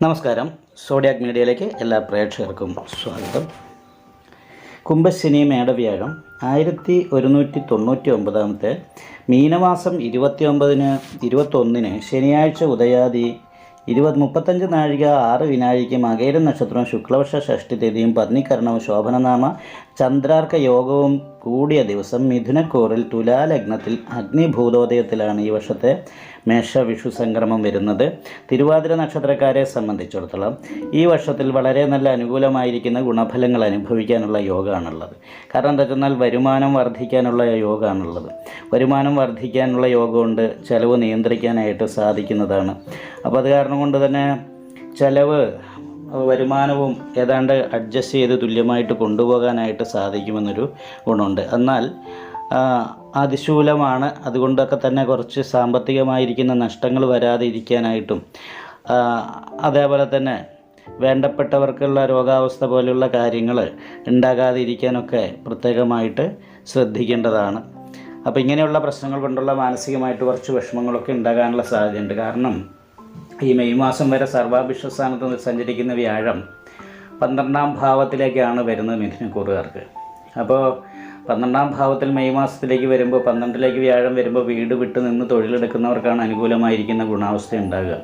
നമസ്കാരം. സോഡിയാക് മീഡിയയിലേക്ക് എല്ലാ പ്രേക്ഷകർക്കും സ്വാഗതം. കുംഭശനി മേടവ്യാഴം ആയിരത്തി ഒരുന്നൂറ്റി തൊണ്ണൂറ്റി ഒമ്പതാമത്തെ മീനമാസം ഇരുപത്തി ഒമ്പതിന് ഇരുപത്തൊന്നിന് ശനിയാഴ്ച ഉദയാദി ഇരുപത് മുപ്പത്തഞ്ച് നാഴിക ആറ് വിനാഴിക മകേരം നക്ഷത്രവും ശുക്ലവർഷ ഷഷ്ടി തീയതിയും പത്നികരണവും ശോഭനനാമ ചന്ദ്രാർക്ക യോഗവും കൂടിയ ദിവസം മിഥുനക്കൂറിൽ തുലാലഗ്നത്തിൽ അഗ്നിഭൂതോദയത്തിലാണ് ഈ വർഷത്തെ മേഷവിഷു സംക്രമം വരുന്നത്. തിരുവാതിര നക്ഷത്രക്കാരെ സംബന്ധിച്ചിടത്തോളം ഈ വർഷത്തിൽ വളരെ നല്ല അനുകൂലമായിരിക്കുന്ന ഗുണഫലങ്ങൾ അനുഭവിക്കാനുള്ള യോഗമാണുള്ളത് കാരണം എന്താ വെച്ചാൽ വരുമാനം വർദ്ധിക്കാനുള്ള യോഗമാണുള്ളത് വരുമാനം വർദ്ധിക്കാനുള്ള യോഗമുണ്ട് ചെലവ് നിയന്ത്രിക്കാനായിട്ട് സാധിക്കുന്നതാണ്. അപ്പോൾ അത് കാരണം കൊണ്ട് തന്നെ ചെലവ് വരുമാനവും ഏതാണ്ട് അഡ്ജസ്റ്റ് ചെയ്ത് തുല്യമായിട്ട് കൊണ്ടുപോകാനായിട്ട് സാധിക്കുമെന്നൊരു ഗുണമുണ്ട്. എന്നാൽ അതിശൂലമാണ്. അതുകൊണ്ടൊക്കെ തന്നെ കുറച്ച് സാമ്പത്തികമായിരിക്കുന്ന നഷ്ടങ്ങൾ വരാതെ ഇരിക്കാനായിട്ടും അതേപോലെ തന്നെ വേണ്ടപ്പെട്ടവർക്കുള്ള രോഗാവസ്ഥ പോലെയുള്ള കാര്യങ്ങൾ ഉണ്ടാകാതെ ഇരിക്കാനൊക്കെ പ്രത്യേകമായിട്ട് ശ്രദ്ധിക്കേണ്ടതാണ്. അപ്പോൾ ഇങ്ങനെയുള്ള പ്രശ്നങ്ങൾ കൊണ്ടുള്ള മാനസികമായിട്ട് കുറച്ച് വിഷമങ്ങളൊക്കെ ഉണ്ടാകാനുള്ള സാധ്യതയുണ്ട്. കാരണം ഈ മെയ് മാസം വരെ സർവാഭിഷ്ടസ്ഥാനത്ത് സഞ്ചരിക്കുന്ന വ്യാഴം പന്ത്രണ്ടാം ഭാവത്തിലേക്കാണ് വരുന്നത് മിഥുനക്കൂറുകാർക്ക് അപ്പോൾ പന്ത്രണ്ടാം ഭാവത്തിൽ മെയ് മാസത്തിലേക്ക് വരുമ്പോൾ പന്ത്രണ്ടിലേക്ക് വ്യാഴം വരുമ്പോൾ വീട് വിട്ട് നിന്ന് തൊഴിലെടുക്കുന്നവർക്കാണ് അനുകൂലമായിരിക്കുന്ന ഗുണാവസ്ഥ ഉണ്ടാകുക.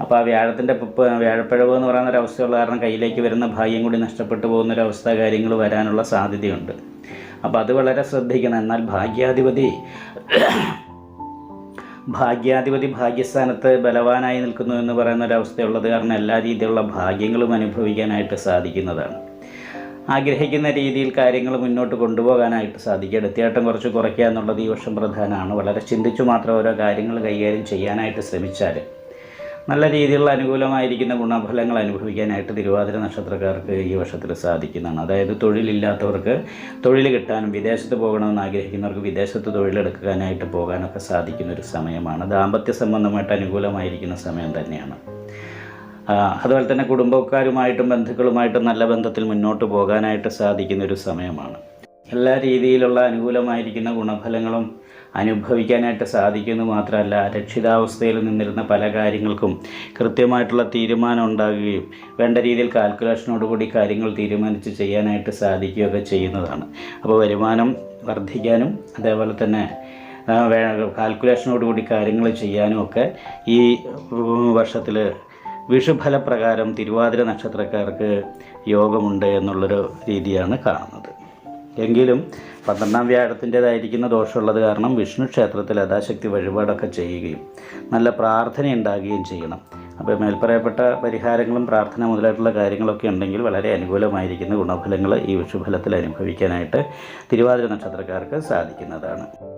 അപ്പോൾ ആ വ്യാഴത്തിന്റെ വ്യാഴപ്പിഴവ് എന്ന് പറയുന്ന ഒരു അവസ്ഥയുള്ള കാരണം കയ്യിലേക്ക് വരുന്ന ഭാഗ്യം കൂടി നഷ്ടപ്പെട്ടു പോകുന്ന ഒരു അവസ്ഥ കാര്യങ്ങൾ വരാനുള്ള സാധ്യതയുണ്ട്. അപ്പോൾ അത് വളരെ ശ്രദ്ധിക്കണം. എന്നാൽ ഭാഗ്യാധിപതി ഭാഗ്യാധിപതി ഭാഗ്യസ്ഥാനത്ത് ബലവാനായി നിൽക്കുന്നു എന്ന് പറയുന്ന ഒരു അവസ്ഥയുള്ളത് കാരണം എല്ലാ രീതിയിലുള്ള ഭാഗ്യങ്ങളും അനുഭവിക്കാനായിട്ട് സാധിക്കുന്നതാണ്. ആഗ്രഹിക്കുന്ന രീതിയിൽ കാര്യങ്ങൾ മുന്നോട്ട് കൊണ്ടുപോകാനായിട്ട് സാധിക്കും. എടുത്തിയാട്ടം കുറച്ച് കുറയ്ക്കുക എന്നുള്ളത് ഈ വർഷം പ്രധാനമാണ്. വളരെ ചിന്തിച്ചു മാത്രം ഓരോ കാര്യങ്ങൾ കൈകാര്യം ചെയ്യാനായിട്ട് ശ്രമിച്ചാൽ നല്ല രീതിയിലുള്ള അനുകൂലമായിരിക്കുന്ന ഗുണഫലങ്ങൾ അനുഭവിക്കാനായിട്ട് തിരുവാതിര നക്ഷത്രക്കാർക്ക് ഈ വർഷത്തിൽ സാധിക്കുന്നതാണ്. അതായത് തൊഴിലില്ലാത്തവർക്ക് തൊഴിൽ കിട്ടാനും വിദേശത്ത് പോകണമെന്ന് ആഗ്രഹിക്കുന്നവർക്ക് വിദേശത്ത് തൊഴിലെടുക്കാനായിട്ട് പോകാനൊക്കെ സാധിക്കുന്ന ഒരു സമയമാണ്. ദാമ്പത്യ സംബന്ധമായിട്ട് അനുകൂലമായിരിക്കുന്ന സമയം തന്നെയാണ്. അതുപോലെ തന്നെ കുടുംബക്കാരുമായിട്ടും ബന്ധുക്കളുമായിട്ടും നല്ല ബന്ധത്തിൽ മുന്നോട്ട് പോകാനായിട്ട് സാധിക്കുന്ന ഒരു സമയമാണ്. എല്ലാ രീതിയിലുള്ള അനുകൂലമായിരിക്കുന്ന ഗുണഫലങ്ങളും അനുഭവിക്കാനായിട്ട് സാധിക്കുന്നു മാത്രമല്ല രക്ഷിതാവസ്ഥയിൽ നിന്നിരുന്ന പല കാര്യങ്ങൾക്കും കൃത്യമായിട്ടുള്ള തീരുമാനം ഉണ്ടാകുകയും വേണ്ട രീതിയിൽ കാൽക്കുലേഷനോടുകൂടി കാര്യങ്ങൾ തീരുമാനിച്ച് ചെയ്യാനായിട്ട് സാധിക്കുകയൊക്കെ ചെയ്യുന്നതാണ്. അപ്പോൾ വരുമാനം വർദ്ധിക്കാനും അതേപോലെ തന്നെ കാൽക്കുലേഷനോടുകൂടി കാര്യങ്ങൾ ചെയ്യാനും ഒക്കെ ഈ വർഷത്തിൽ വിഷുഫലപ്രകാരം തിരുവാതിര നക്ഷത്രക്കാർക്ക് യോഗമുണ്ട് എന്നുള്ളൊരു രീതിയാണ് കാണുന്നത്. എങ്കിലും പന്ത്രണ്ടാം വ്യാഴത്തിന്റെതായിരിക്കുന്ന ദോഷമുള്ളത് കാരണം വിഷ്ണു ക്ഷേത്രത്തിൽ യഥാശക്തി വഴിപാടൊക്കെ ചെയ്യുകയും നല്ല പ്രാർത്ഥന ഉണ്ടാകുകയും ചെയ്യണം. അപ്പോൾ മേൽപ്പറയപ്പെട്ട പരിഹാരങ്ങളും പ്രാർത്ഥന മുതലായിട്ടുള്ള കാര്യങ്ങളൊക്കെ ഉണ്ടെങ്കിൽ വളരെ അനുകൂലമായിരിക്കുന്ന ഗുണഫലങ്ങൾ ഈ വിഷുഫലത്തിൽ അനുഭവിക്കാനായിട്ട് തിരുവാതിര നക്ഷത്രക്കാർക്ക് സാധിക്കുന്നതാണ്.